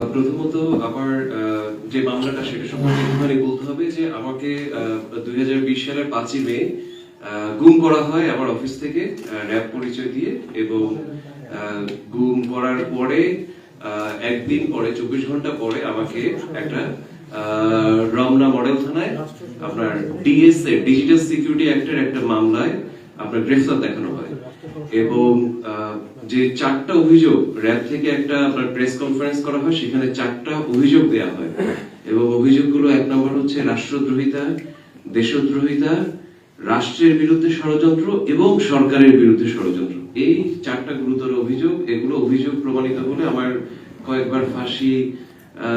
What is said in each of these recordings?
প্রথমত আমার যে মামলাটা, সেটা সম্পর্কে একটুখানি বলতে হবে যে আমাকে দুই সালের পাঁচই মে গুম করা হয় আমার অফিস থেকে র্যাব পরিচয় দিয়ে এবং গুম করার পরে একদিন পরে, চব্বিশ ঘণ্টা পরে আমাকে একটা রমনা মডেল থানায়, আপনার ডিএসএ, ডিজিটাল সিকিউরিটি অ্যাক্টের একটা মামলায় আপনার গ্রেফতার হয়। এবং যে চারটা অভিযোগ, র্যাব থেকে একটা আপনার প্রেস কনফারেন্স করা হয়, সেখানে চারটা অভিযোগ দেওয়া হয়। এবং অভিযোগগুলো এক নম্বর হচ্ছে রাষ্ট্রদ্রোহিতা, দেশদ্রোহিতা, রাষ্ট্রের বিরুদ্ধে ষড়যন্ত্র এবং সরকারের বিরুদ্ধে ষড়যন্ত্র। এই চারটা গুরুতর অভিযোগ, এগুলো অভিযোগ প্রমাণিত হলে আমার কয়েকবার ফাঁসি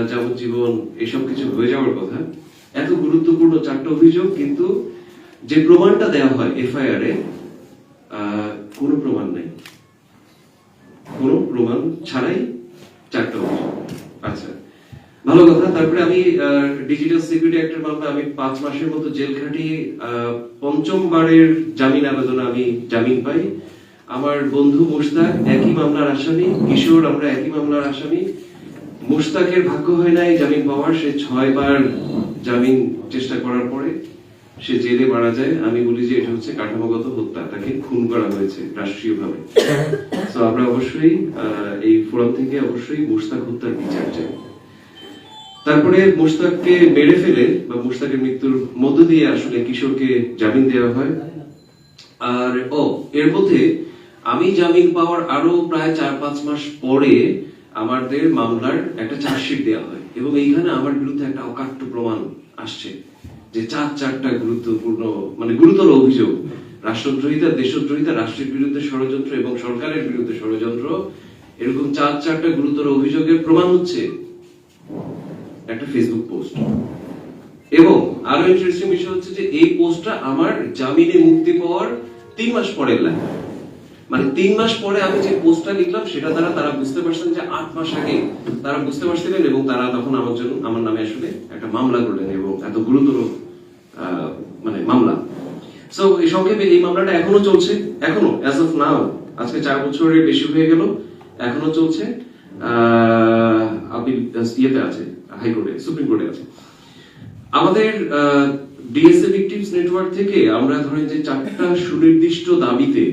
যাবজ্জীবন এসব কিছু হয়ে যাওয়ার কথা। এত গুরুত্বপূর্ণ চারটা অভিযোগ, কিন্তু যে প্রমাণটা দেওয়া হয় এফআইআর এ ভালো কথা তারপরে আমি ডিজিটাল সিকিউরিটি অ্যাক্টের মামলা আমি পাঁচ মাসের মতো জেল আহ, পঞ্চমবারের জামিন আবেদনে আমি জামিন পাই। আমার বন্ধু মুশতাক একই মামলার আসামি কিশোর আমরা একই মামলার আসামি। মুশতাকের ভাগ্য হয় নাই জামিন পাওয়ার সে ছয়বার জামিন চেষ্টা করার পরে সে জেলে মারা যায়। আমি বলি যে এটা হচ্ছে কাঠামোগত হত্যা তাকে খুন করা হয়েছে রাষ্ট্রীয়ভাবে। তো আমরা অবশ্যই এই ফোরাম থেকে অবশ্যই মুশতাক হত্যার বিচার চাই। তারপরে মুশতাককে মেরে ফেলে বা মুশতাকের মৃত্যুর মধ্য দিয়ে আসলে কিশোরকে জামিন দেওয়া হয়। আর, ও, এর মধ্যে আমি জামিন পাওয়ার আরও প্রায় চার পাঁচ মাস পরে আমাদের মামলার একটা চার্জশিট দেওয়া হয় এবং এইখানে আমার বিরুদ্ধে একটা অকাট্য প্রমাণ আসছে যে চার চারটা গুরুত্বপূর্ণ মানে গুরুতর অভিযোগ, রাষ্ট্রদ্রোহিতা, দেশদ্রোহিতা, রাষ্ট্রের বিরুদ্ধে ষড়যন্ত্র এবং সরকারের বিরুদ্ধে ষড়যন্ত্র, এরকম চার চারটা গুরুতর অভিযোগের প্রমাণ হচ্ছে। একটা ফেসবুক পোস্ট এবং আরও ইন্টারেস্টিং বিষয় হচ্ছে যে এই পোস্টটা আমার জামিনে মুক্তি পাওয়ার তিন মাস পরে লেখা মানে তিন মাস পরে আমি যে পোস্টটা লিখলাম, সেটা দ্বারা তারা বুঝতে পারছেন যে আট মাস আগে তারা বুঝতে পারছিলেন এবং তারা তখন আমার জন্য, আমার নামে আসলে একটা মামলা করলেন এবং এত গুরুতর মানে মামলা। সো এই সংক্ষেপে এই মামলাটা এখনও চলছে, এখনও অ্যাজ অফ নাও আজকে চার বছরের বেশি হয়ে গেল, এখনও চলছে। আপনি ইয়েতে আছে। হাইকোর্টে সুপ্রিম কোর্টে আছে। আমাদের ডিএসএ ভিকটিমস নেটওয়ার্ক থেকে আমরা ধরেন যে চারটা সুনির্দিষ্ট দাবিতে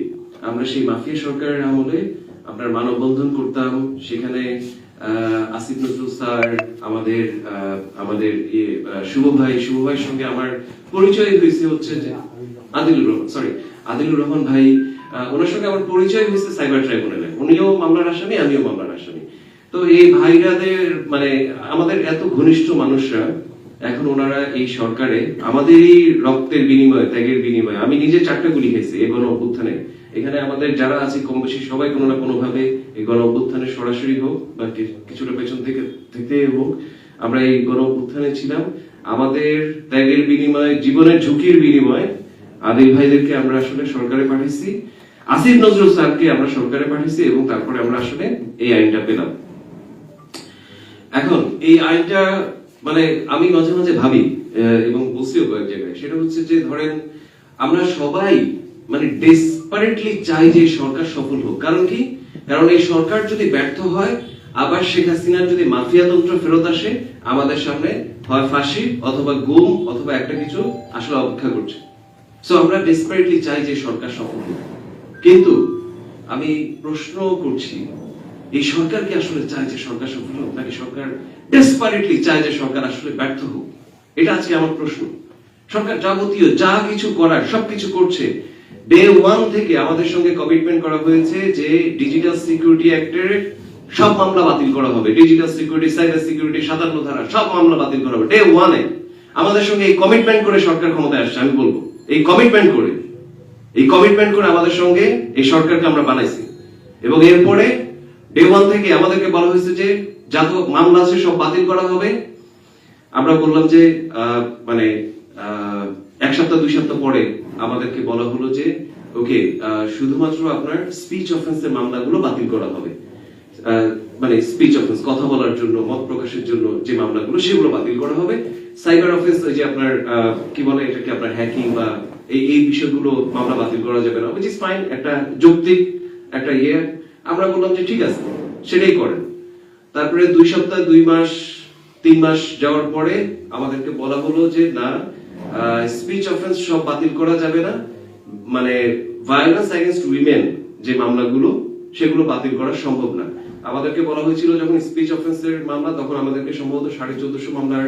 আমরা সেই মাফিয়া সরকারের আমলে আপনার মানববন্ধন করতাম। সেখানে আসিফ নজরুল স্যার আমাদের আমাদের ইয়ে, শুভ ভাই শুভ ভাইয়ের সঙ্গে আমার পরিচয় হয়েছে হচ্ছে যে আদিলুর রহমান সরি আদিলুর রহমান ভাই ওনার সঙ্গে আমার পরিচয় হয়েছে সাইবার ট্রাইব্যুনালে। উনিও মামলার আসামি আমিও আসামি তো এই ভাইরাদের মানে আমাদের এত ঘনিষ্ঠ মানুষরা, এখন ওনারা এই সরকারে আমাদেরই রক্তের বিনিময়ে, ত্যাগের বিনিময়ে, আমি নিজে চারটা গুলি খেয়েছি, এই গণ অভ্যুত্থানে। এখানে আমাদের যারা আছে, কম বেশি সবাই কোনো না কোনো ভাবে এই গণ অভ্যুত্থানে সরাসরি হোক, বা কিছুটা পেছন থেকে থেকে হোক, আমরা এই গণ অভ্যুত্থানে ছিলাম। আমাদের ত্যাগের বিনিময়ে, জীবনের ঝুঁকির বিনিময়ে, আদিল ভাইদেরকে আমরা আসলে সরকারে পাঠিয়েছি। আসিফ নজরুল স্যারকে আমরা সরকারে পাঠিয়েছি এবং তারপরে আমরা আসলে এই আইনটা পেলাম। এখন এই আইনটা মানে আমি মাঝে মাঝে ভাবি এবং বলছিও কয়েক জায়গায়, সেটা হচ্ছে যে ধরেন আমরা সবাই মানে ডেসপারেটলি চাই যে সরকার সফল হোক। কারণ কি? কারণ এই সরকার যদি ব্যর্থ হয়, আবার শেখ হাসিনার যদি মাফিয়াতন্ত্র ফেরত আসে, আমাদের সামনে হয় ফাঁসি অথবা গুম অথবা একটা কিছু আসলে অপেক্ষা করছে। সো আমরা ডেসপারেটলি চাই যে সরকার সফল হোক। কিন্তু আমি প্রশ্ন করছি এই সরকার কি আসলে চায় যে সরকার সফল হোক, নাকি সরকার ডেসপারেটলি চায় যে সরকার আসলে ব্যর্থ হোক? এটা আজকে আমার প্রশ্ন। সরকার যাবতীয় যা কিছু করার, সবকিছু করছে। ডে ওয়ান থেকে আমাদের সঙ্গে কমিটমেন্ট করা হয়েছে যে ডিজিটাল সিকিউরিটি অ্যাক্টের সব মামলা বাতিল করা হবে। ডিজিটাল সিকিউরিটি সাইবার সিকিউরিটি সাতান্ন ধারা, সব মামলা বাতিল করা হবে। ডে ওয়ানে আমাদের সঙ্গে এই কমিটমেন্ট করে সরকার ক্ষমতায় আসছে, আমি বলব। এই কমিটমেন্ট করে, এই কমিটমেন্ট করে আমাদের সঙ্গে এই সরকারকে আমরা বানাইছি। এবং এরপরে ডে ওয়ান থেকে আমাদেরকে বলা হয়েছে যে যত মামলা আছে, সব বাতিল করা হবে। আমরা বললাম যে মানে এক সপ্তাহ, দুই সপ্তাহ পরে আমাদেরকে বলা হলো যে, ওকে শুধুমাত্র আপনার স্পিচ অফেন্সের মামলাগুলো বাতিল করা হবে। মানে স্পিচ অফেন্স কথা বলার জন্য, মত প্রকাশের জন্য যে মামলাগুলো, সেগুলো বাতিল করা হবে। সাইবার অফেন্স ওই যে আপনার কি বলে এটাকে, আপনার হ্যাকিং বা এই এই বিষয়গুলো মামলা বাতিল করা যাবে না উইচ ইজ ফাইন একটা যৌক্তিক, একটা ইয়ে। আমরা বললাম যে ঠিক আছে, সেটাই করেন। তারপরে দুই সপ্তাহ, দুই মাস, তিন মাস যাওয়ার পরে আমাদেরকে বলা হলো যে, না স্পিচ অফেন্স সব বাতিল করা যাবে না। মানে ভায়োলেন্স এগেনস্ট উইমেন যে মামলাগুলো, সেগুলো বাতিল করা সম্ভব না। আমাদেরকে বলা হয়েছিল, যখন স্পিচ অফেন্সের মামলা, তখন আমাদেরকে সম্ভবত সাড়ে চোদ্দশো মামলার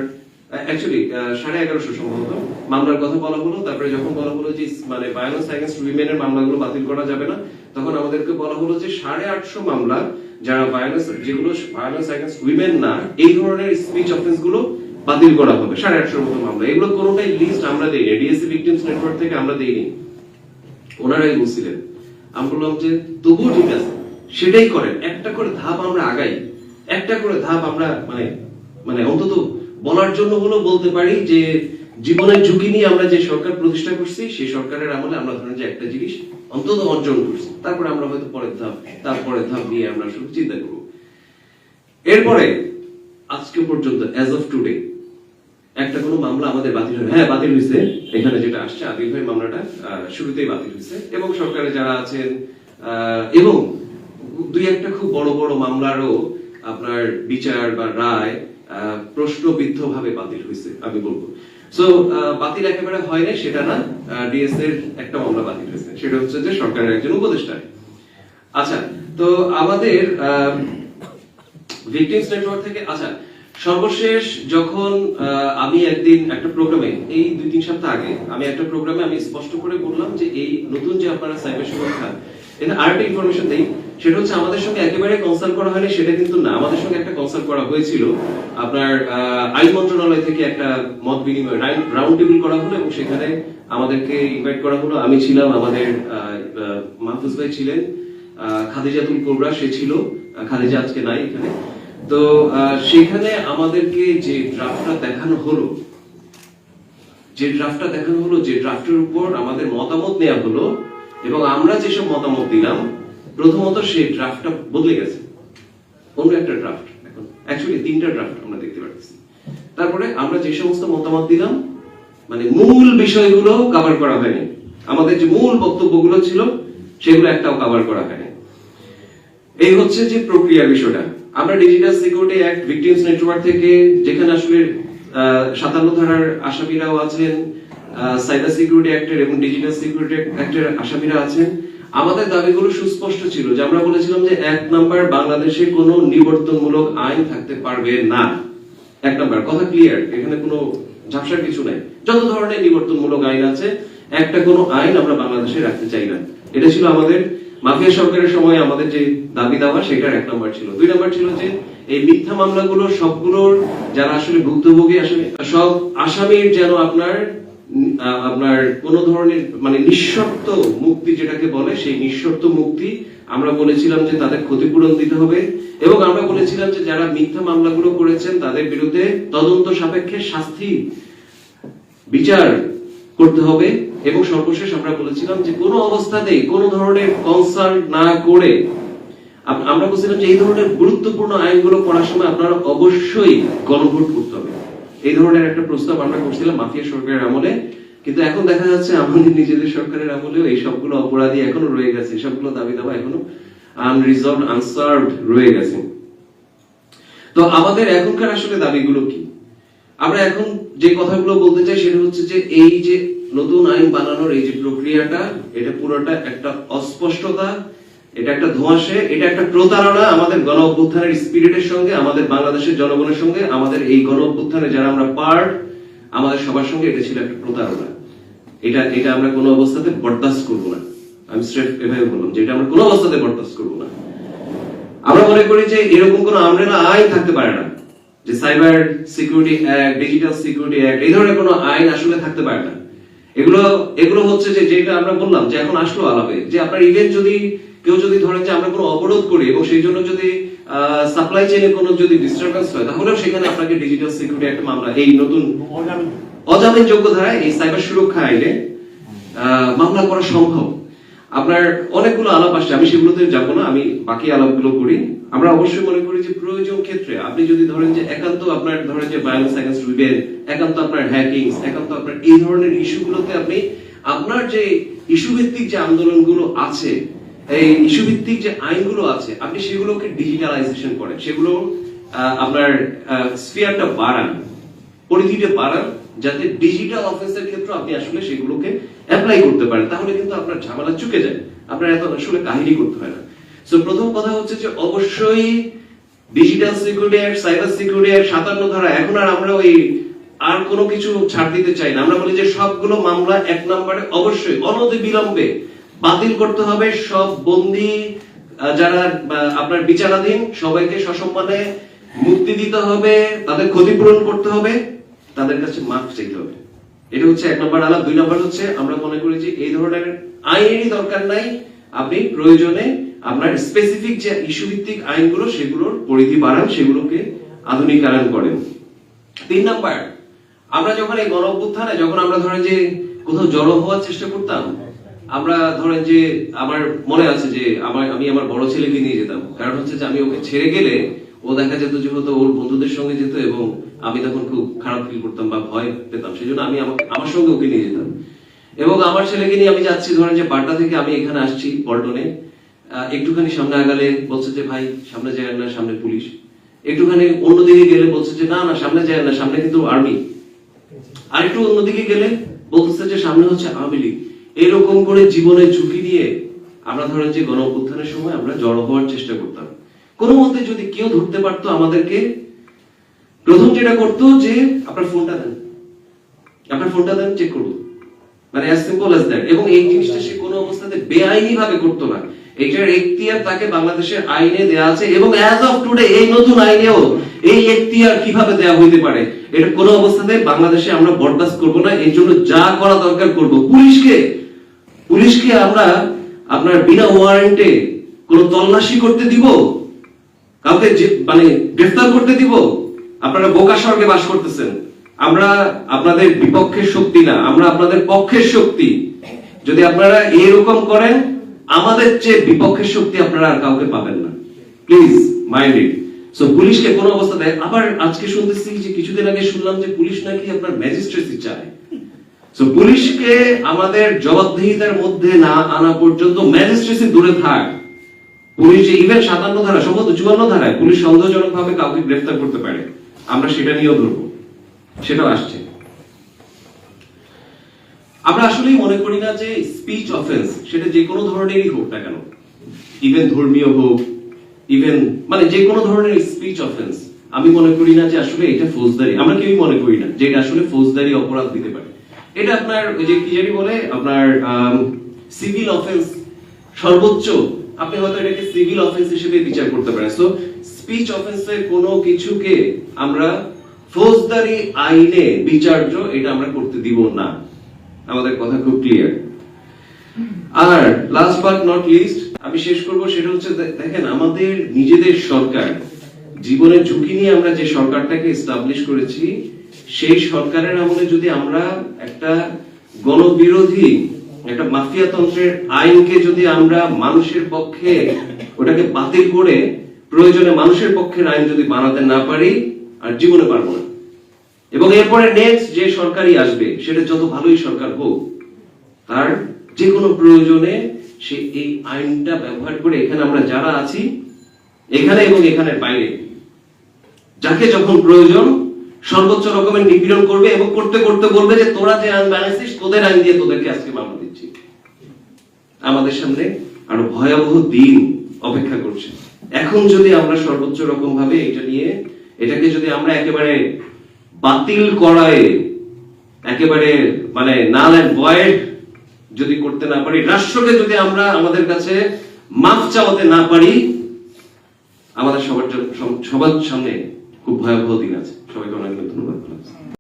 অ্যাকচুয়ালি সাড়ে এগারোশো সম্ভবত। মামলার কথা বলা হলো, তারপরে যখন বলা হলো যে মানে ভায়োলেন্স উইমেনের মামলাগুলো বাতিল করা যাবে না, তখন আমাদেরকে বলা হলো যে, সাড়ে আটশো মামলা যারা ভায়োলেন্স যেগুলো ভায়োলেন্স উইমেন না, এই ধরনের স্পিচ অফেন্সগুলো বাতিল করা হবে, সাড়ে আটশোর মতো মামলা। এগুলো কোনোটাই লিস্ট আমরা দেইনি ডিএসসি ভিকটিমস নেটওয়ার্ক থেকে আমরা দেইনি। ওনারাই বলছিলেন, আমি বললাম যে, তবুও ঠিক আছে, সেটাই করেন। একটা করে ধাপ আমরা আগাই, একটা করে ধাপ আমরা মানে মানে অন্তত বলার জন্য হলো বলতে পারি যে জীবনের ঝুঁকি নিয়ে আমরা যে সরকার প্রতিষ্ঠা করছি, সেই সরকারের আমলে আমরা ধরেন যে একটা জিনিস অন্তত অর্জন করছি। তারপরে আমরা হয়তো পরের ধাপ তারপরের ধাপ নিয়ে আমরা শুধু চিন্তা করব। এরপরে, আজকে পর্যন্ত অ্যাজ অফ টুডে একটা কোনো মামলা আমাদের বাতিল হয় হ্যাঁ বাতিল হয়েছে। এখানে যেটা আসছে, আদিল ভাই মামলাটা শুরুতেই বাতিল হয়েছে। এবং সরকারে যারা আছেন এবং দুই একটা খুব বড় বড় মামলারও আপনার বিচার বা রায় প্রশ্নবিদ্ধ ভাবে বাতিল হয়েছে আমি বলব। সো বাতিল একেবারে হয় না সেটা না ডিএস এর একটা মামলা বাতিল হয়েছে। সেটা হচ্ছে যে সরকারের একজন উপদেষ্টা। আচ্ছা তো আমাদের ভিকটিমস নেটওয়ার্ক থেকে আচ্ছা সর্বশেষ যখন আমি একদিন একটা প্রোগ্রামে এই দুই তিন সপ্তাহ আগে, আমি একটা প্রোগ্রামে আমি স্পষ্ট করে বললাম যে এই নতুন যে আপনারা সাইবার সুরক্ষা এটা আরেকটা ইনফরমেশন দেই সেটা হচ্ছে আমাদের সঙ্গে একেবারে কনসাল্ট করা হয়নি, সেটা কিন্তু না। আমাদের সঙ্গে একটা কনসাল্ট করা হয়েছিল। আপনার আইন মন্ত্রণালয় থেকে একটা মত বিনিময় রাউন্ড টেবিল করা হলো এবং সেখানে আমাদেরকে ইনভাইট করা হলো। আমি ছিলাম আমাদের মাহফুজ ভাই ছিলেন খাদিজাতুল কোবরা, সে ছিল। খাদিজা আজকে নাই এখানে। তো সেখানে আমাদেরকে যে ড্রাফটটা দেখানো হলো, যে ড্রাফটটা দেখানো হলো, যে ড্রাফটের উপর আমাদের মতামত নেওয়া হলো এবং আমরা যেসব মতামত দিলাম প্রথমত সেই ড্রাফটটা বদলে গেছে। অন্য একটা ড্রাফট এখন। অ্যাকচুয়ালি তিনটা ড্রাফট আমরা দেখতে পাচ্ছি তারপরে আমরা যে সমস্ত মতামত দিলাম মানে মূল বিষয়গুলো কভার করা হয়নি। আমাদের যে মূল বক্তব্যগুলো ছিল, সেগুলো একটাও কভার করা হয়নি। এই হচ্ছে যে প্রক্রিয়ার বিষয়টা। আমরা digital security act victims network থেকে যেখানে আসলে সাতান্ন ধারার আসামিরাও আছেন সাইবার সিকিউরিটি অ্যাক্টের এবং ডিজিটাল সিকিউরিটি অ্যাক্টের আসামিরা আছেন আমাদের দাবিগুলো সুস্পষ্ট ছিল যে আমরা বলেছিলাম যে এক নাম্বার বাংলাদেশে কোনো নিবর্তনমূলক আইন থাকতে পারবে না। এক নাম্বার, কথা ক্লিয়ার এখানে কোনো ঝাপসার কিছু নাই। যত ধরনের নিবর্তনমূলক আইন আছে, একটা কোনো আইন আমরা বাংলাদেশে রাখতে চাই না। এটা ছিল আমাদের মাফিয়া সরকারের সময় আমাদের যে দাবি দাওয়া, সেটার এক নম্বর ছিল। দুই নম্বর ছিল যে এই মিথ্যা মামলাগুলো সবগুলোর যারা আসলে ভুক্তভোগী আসামি সব আসামির যেন আপনার আপনার কোন ধরনের মানে নিঃশর্ত মুক্তি যেটাকে বলে, সেই নিঃশর্ত মুক্তি আমরা বলেছিলাম যে তাদের ক্ষতিপূরণ দিতে হবে এবং আমরা বলেছিলাম যে যারা মিথ্যা মামলাগুলো করেছেন তাদের বিরুদ্ধে তদন্ত সাপেক্ষে শাস্তি বিচার করতে হবে এবং সর্বশেষ আমরা বলেছিলাম যে কোনো অবস্থাতেই কোনো ধরনের কনসার্ন না করে আমরা বলছিলাম যে এই ধরনের গুরুত্বপূর্ণ আইনগুলো পড়ার সময় আপনারা অবশ্যই গণভোট করতে হবে। এই ধরনের একটা প্রস্তাব আমরা করছিলাম মাফিয়া সরকারের আমলে, কিন্তু এখন দেখা যাচ্ছে আমাদের নিজেদের সরকারের আমলেও এই সবগুলো অপরাধী এখনও রয়ে গেছে, সবগুলো দাবি দাবা এখনও আনরিজলভ আনসার্ভড রয়ে গেছে। তো আমাদের এখনকার আসলে দাবিগুলো কি? আমরা এখন যে কথাগুলো বলতে চাই সেটা হচ্ছে যে এই যে নতুন আইন বানানোর এই যে প্রক্রিয়াটা, এটা পুরোটা একটা অস্পষ্টতা এটা একটা ধোঁয়াশে, এটা একটা প্রতারণা আমাদের গণ অভ্যুত্থানের স্পিরিটের সঙ্গে, আমাদের বাংলাদেশের জনগণের সঙ্গে, আমাদের এই গণ অভ্যুত্থানে যারা আমরা পার্ট আমাদের সবার সঙ্গে এটা ছিল একটা প্রতারণা। এটা এটা আমরা কোনো অবস্থাতে বরদাস্ত করব না। আমি স্ট্রেট এভাবে বললাম যে এটা আমরা কোনো অবস্থাতে বরদাস্ত করব না। আমরা মনে করি যে এরকম কোন আমরেলা আইন থাকতে পারে না, যে cyber security act, digital security act, এই ধরনের কোনো আইন আসলে থাকতে পারে না। এগুলো এগুলো হচ্ছে যে, যেটা আমরা বললাম যে এখন আসলো আলাপে, যে আপনার ইভেন্ট যদি কেউ যদি ধরেন যে আমরা কোনো অবরোধ করি এবং সেই জন্য যদি সাপ্লাই চেইনে কোনো যদি ডিস্টারবেন্স হয়, তাহলেও সেখানে আপনাকে ডিজিটাল সিকিউরিটি একটা মামলা, এই নতুন অজামিনযোগ্য ধারায় এই সাইবার সুরক্ষা আইনে মামলা করা সম্ভব। আপনার অনেকগুলো আলাপ আসছে, আমি সেগুলোতে যাব না, আমি বাকি আলাপগুলো করি। আমরা অবশ্যই মনে করি যে প্রয়োজন ক্ষেত্রে আপনি যদি ধরেন যে একান্ত আপনার ধরেন যে ভায়োলেন্স এগেন্স্ট উইমেন একান্ত আপনার হ্যাকিং একান্ত আপনার এই ধরনের ইস্যুগুলোতে আপনি, আপনার যে ইস্যু ভিত্তিক যে আন্দোলনগুলো আছে এই ইস্যু ভিত্তিক যে আইনগুলো আছে, আপনি সেগুলোকে ডিজিটালাইজেশন করেন। সেগুলো আপনার স্ফিয়ারটা বাড়ান, পরিধিটা বাড়ান, যাতে ডিজিটাল অফিসের ক্ষেত্রে আপনি আসলে সেগুলোকে অ্যাপ্লাই করতে পারেন। তাহলে কিন্তু আপনার ঝামেলা চুকে যায়। আপনার এত আসলে কাহিনী করতে হয় না। সো প্রথম কথা হচ্ছে যে অবশ্যই digital security act cyber security act সাতান্ন ধারা, এখন আর আমরা ওই আর কোনো কিছু ছাড় দিতে চাই না। আমরা বলি যে সবগুলো মামলা এক নম্বরে অবশ্যই, অনতি বিলম্বে বাতিল করতে হবে সব বন্দি যারা আপনার বিচারাধীন, সবাইকে সসম্মানে মুক্তি দিতে হবে, তাদের ক্ষতিপূরণ করতে হবে, তাদের কাছে মাফ চাইতে হবে। এটা হচ্ছে এক নম্বর আলাপ। দুই নম্বর হচ্ছে, আমরা মনে করি যে এই ধরনের আইনেরই দরকার নাই। আপনি প্রয়োজনে আপনার স্পেসিফিক যে ইস্যু ভিত্তিক আইনগুলো, সেগুলোর পরিধি বাড়ান, সেগুলোকে আধুনিকায়ন করেন। তিন নাম্বার, আমরা যখন এই গণ যখন আমরা ধরেন যে কোথাও জড়ো হওয়ার চেষ্টা করতাম আমরা ধরেন যে আমার মনে আছে যে আমার আমি আমার বড় ছেলেকে নিয়ে যেতাম। কারণ হচ্ছে যে আমি ওকে ছেড়ে গেলে ও দেখা যেত যে হতো ওর বন্ধুদের সঙ্গে যেত এবং আমি তখন খুব খারাপ ফিল করতাম বা ভয় পেতাম। সেই জন্য আমি আমার সঙ্গে ওকে নিয়ে যেতাম। এবং আমার ছেলেকে নিয়ে আমি যাচ্ছি ধরেন যে বাড্ডা থেকে আমি এখানে আসছি পল্টনে। একটুখানি সামনে আগালে বলছে যে, ভাই, সামনে যায় না, সামনে পুলিশ। একটুখানি অন্যদিকে গেলে বলছে যে, না না, সামনে যায় না, সামনে কিন্তু আর্মি। আর একটু অন্যদিকে গেলে বলতেছে যে, সামনে হচ্ছে আওয়ামী লীগ। এরকম করে জীবনের ঝুঁকি নিয়ে আমরা ধরেন যে গণ অভ্যুত্থানের সময় আমরা জড়ো হওয়ার চেষ্টা করতাম। কোনো মতে যদি কেউ ধরতে পারতো আমাদেরকে, প্রথম যেটা করতো যে, আপনার ফোনটা দেন। আপনার ফোনটা দেন চেক করব মানে অ্যাজ সিম্পল অ্যাজ দ্যাট এবং এই জিনিসটা সে কোনো অবস্থাতে বেআইনি ভাবে করতো না। এটার এখতিয়ার তাকে বাংলাদেশের আইনে দেয়া আছে এবং অ্যাজ অফ টুডে এই নতুন আইনেও এই এখতিয়ার কীভাবে দেয়া হইতে পারে এটা কোনো অবস্থাতে বাংলাদেশে আমরা বরদাস্ত করব না। এই জন্য যা করা দরকার করব। পুলিশকে পুলিশকে আমরা আপনার বিনা ওয়ারেন্টে কোনো তল্লাশি করতে দিব? কাউকে মানে গ্রেফতার করতে দিব? আপনারা বোকা স্বর্গে বাস করতেছেন। আমরা আপনাদের বিপক্ষের শক্তি না, আমরা আপনাদের পক্ষের শক্তি। যদি আপনারা এরকম করেন, আমাদের চেয়ে বিপক্ষের শক্তি আপনারা আর কাউকে পাবেন না। প্লিজ মাইন্ড ইট সো পুলিশকে কোন অবস্থাতে আবার আজকে শুনতেছি যে কিছুদিন আগে শুনলাম যে পুলিশ নাকি আপনার ম্যাজিস্ট্রেসি চায়। সো পুলিশকে আমাদের জবাবদিহিতার মধ্যে না আনা পর্যন্ত ম্যাজিস্ট্রেসি দূরে থাক। পুলিশ যে ইভেন সাতান্ন ধারা, সম্ভবত চুয়ান্ন ধারায় পুলিশ সন্দেহজনক ভাবে কাউকে গ্রেফতার করতে পারে। আমরা সেটা নিয়েও ধরবো। সেটাও আসছে। আমরা আসলেই মনে করি না যে স্পিচ অফেন্স সেটা যে কোনো ধরনেরই হোক না কেন। ইভেন ধর্মীয় হোক ইভেন মানে যে কোনো ধরনের স্পিচ অফেন্স আমি মনে করি না যে আসলে এটা ফৌজদারি, আমরা কেউই মনে করি না যে এটা আসলে ফৌজদারি অপরাধ দিতে পারে। এটা আপনার ওই যে কি জানি বলে, আপনার সিভিল অফেন্স সর্বোচ্চ, আপনি হয়তো এটাকে সিভিল অফেন্স হিসেবে বিচার করতে পারেন। সো স্পিচ অফেন্সের কোনো কিছুকে আমরা ফৌজদারি আইনে বিচার্য এটা আমরা করতে দিব না। আমাদের কথা খুব ক্লিয়ার আর লাস্ট বাট নট লিস্ট আমি শেষ করব, সেটা হচ্ছে দেখেন, আমাদের নিজেদের সরকার, জীবনের ঝুঁকি নিয়ে আমরা যে সরকারটাকে এস্টাবলিশ করেছি সেই সরকারের আমলে যদি আমরা একটা গণবিরোধী, একটা মাফিয়া তন্ত্রের আইনকে যদি আমরা মানুষের পক্ষে ওটাকে বাতিল করে প্রয়োজনে মানুষের পক্ষের আইন যদি বানাতে না পারি, আর জীবনে পারব না। এবং এরপরে নেক্সট যে সরকারই আসবে, সেটা যত ভালোই সরকার হোক, তার যে কোনো প্রয়োজনে সে এই আইনটা ব্যবহার করে এখানে আমরা যারা আছি, এখানে এবং এখানের বাইরে, যাকে যখন প্রয়োজন সর্বোচ্চ রকমের নিপীড়ন করবে এবং করতে করতে বলবে যে তোরা যে আইন বানাইছিস তোদের আইন দিয়ে তোদেরকে আজকে মামলা দিচ্ছি। আমাদের সামনে আরও ভয়াবহ দিন অপেক্ষা করছে। এখন যদি আমরা সর্বোচ্চ রকম ভাবে এটা নিয়ে, এটাকে যদি আমরা একেবারে বাতিল করায়, একেবারে মানে নাল এন্ড ভয়েড যদি করতে না পারি, রাষ্ট্রকে যদি আমরা আমাদের কাছে মাফ চাওয়াতে না পারি, আমাদের সবার সবার সামনে খুব ভয়াবহ দিন আছে। সবাইকে অনেক ধন্যবাদ।